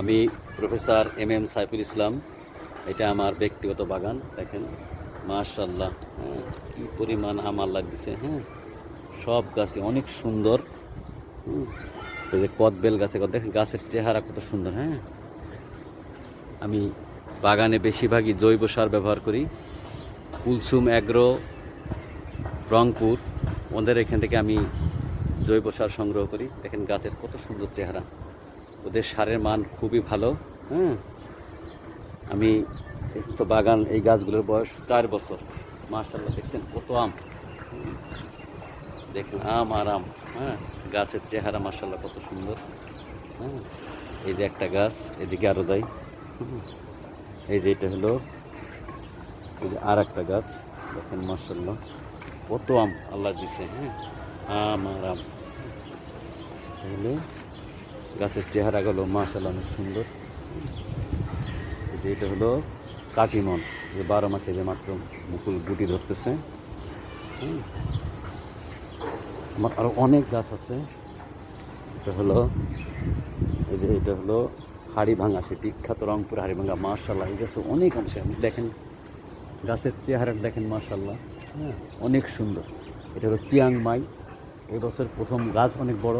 আমি professor M M Saiful Islam. এটা আমার ব্যক্তিগত বাগান, দেখেন। মাশাল্লাহ হ্যাঁ কী পরিমাণ আমার দিছে হ্যাঁ। সব গাছে অনেক সুন্দর। এই যে কদবেল গাছে দেখেন গাছের চেহারা কত সুন্দর হ্যাঁ। আমি বাগানে বেশিরভাগই জৈব সার ব্যবহার করি। কুলসুম, অ্যাগ্রো, রংপুর, ওদের এখান থেকে আমি জৈব সার সংগ্রহ করি। দেখেন গাছের কত সুন্দর চেহারা। ওদের সারের মান খুবই ভালো হ্যাঁ? আমি তো বাগান, এই গাছগুলোর বয়স চার বছর। মার্শাল্লাহ দেখছেন কত আম। দেখেন, আম আর আম হ্যাঁ? গাছের চেহারা মার্শাল্লাহ কত সুন্দর হ্যাঁ? এই যে একটা গাছ, এদিকে আরও হুম। এই যে এটা হলো, এই যে আর একটা গাছ, দেখেন মার্শাল্লাহ কত আম আল্লাহ দিছে হ্যাঁ? আম আর আম। গাছের চেহারাগুলো মাশাল্লাহ অনেক সুন্দর। এটা হলো কাটিমন যে বারো মাসে যে মাত্র মুকুল গুটি ধরতেছে। আমার আরও অনেক গাছ আছে। এটা হলো, এই যে এটা হলো হাড়ি ভাঙা সে বিখ্যাত রংপুর হাড়ি ভাঙা মার্শাল্লাহ এই গাছে অনেক অংশে আপনি দেখেন, গাছের চেহারা দেখেন মার্শাল্লাহ হ্যাঁ অনেক সুন্দর। এটা হলো চিয়াংমাই। এই বছর প্রথম গাছ অনেক বড়।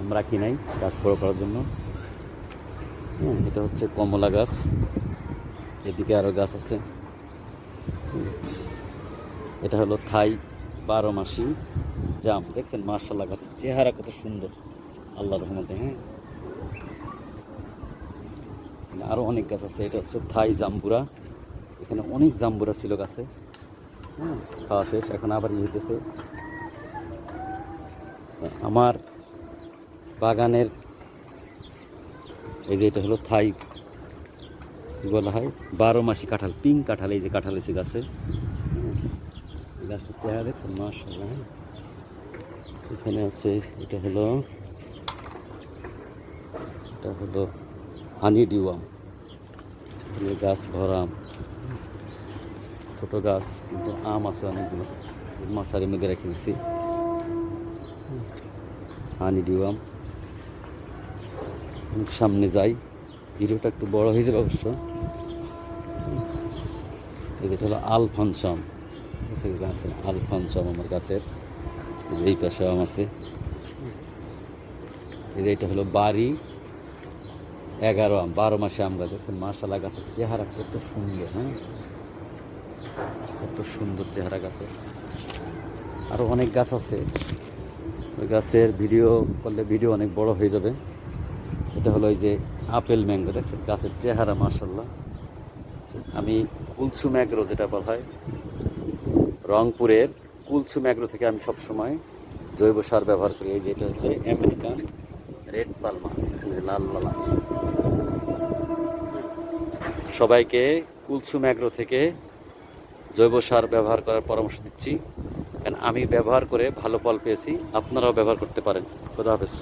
আমরা কিনাই গাছ বড় করার জন্য। হুম, এটা হচ্ছে কমলা গাছ। এদিকে আরও গাছ আছে। এটা হলো থাই বারো মাসি জাম। দেখছেন? মার্শাল্লাহ গাছের চেহারা কত সুন্দর। আল্লাহ রহমতে হ্যাঁ। আরও অনেক গাছ আছে। এটা হচ্ছে থাই জাম্বুরা। এখানে অনেক জাম্বুরা ছিল গাছে। হ্যাঁ খাওয়া শেষ এখন আবার হইতেছে আমার বাগানের, এই যে এটা হলো থাই বলা হয়? বারো মাসি কাঁঠাল পিঙ্ক কাঁঠাল, এই যে কাঁঠাল এসে গাছে। গাছটার চেহারা দেখছেন? মাশাল্লাহ হ্যাঁ। এখানে আছে, এটা হলো এটা হলো হানি এখানে গাছ ভরা আম, ছোট গাছ, কিন্তু আম আছে অনেকগুলো। মশারির মধ্যে রেখে দিছি। হানি ডিউয়াম। সামনে যাই। ভিডিওটা একটু বড় হয়ে যাবে অবশ্য। এটা হলো আলফানসাম। আছে, আলফানসাম আমার গাছের। এই পাশে আম আছে। এটা হলো বাড়ি। এগারো আম, বারো মাসে আম গাছ আছে। মাসালা গাছের চেহারা কত সুন্দর হ্যাঁ? কত সুন্দর চেহারা গাছের। আরও অনেক গাছ আছে। ওই গাছের ভিডিও করলে ভিডিও অনেক বড় হয়ে যাবে। এটা হলো এই যে আপেল ম্যাঙ্গো, দেখছেন? গাছের চেহারা মার্শাল্লাহ আমি কুলসুম অ্যাগ্রো যেটা বলা হয়, রংপুরের কুলসুম অ্যাগ্রো থেকে আমি সবসময় জৈব সার ব্যবহার করি। এই যে এটা হচ্ছে আমেরিকান রেড পালমা লাল লাল। সবাইকে কুলসুম অ্যাগ্রো থেকে জৈব সার ব্যবহার করার পরামর্শ দিচ্ছি। কারণ আমি ব্যবহার করে ভালো ফল পেয়েছি, আপনারাও ব্যবহার করতে পারেন। খোদা হাফেজ।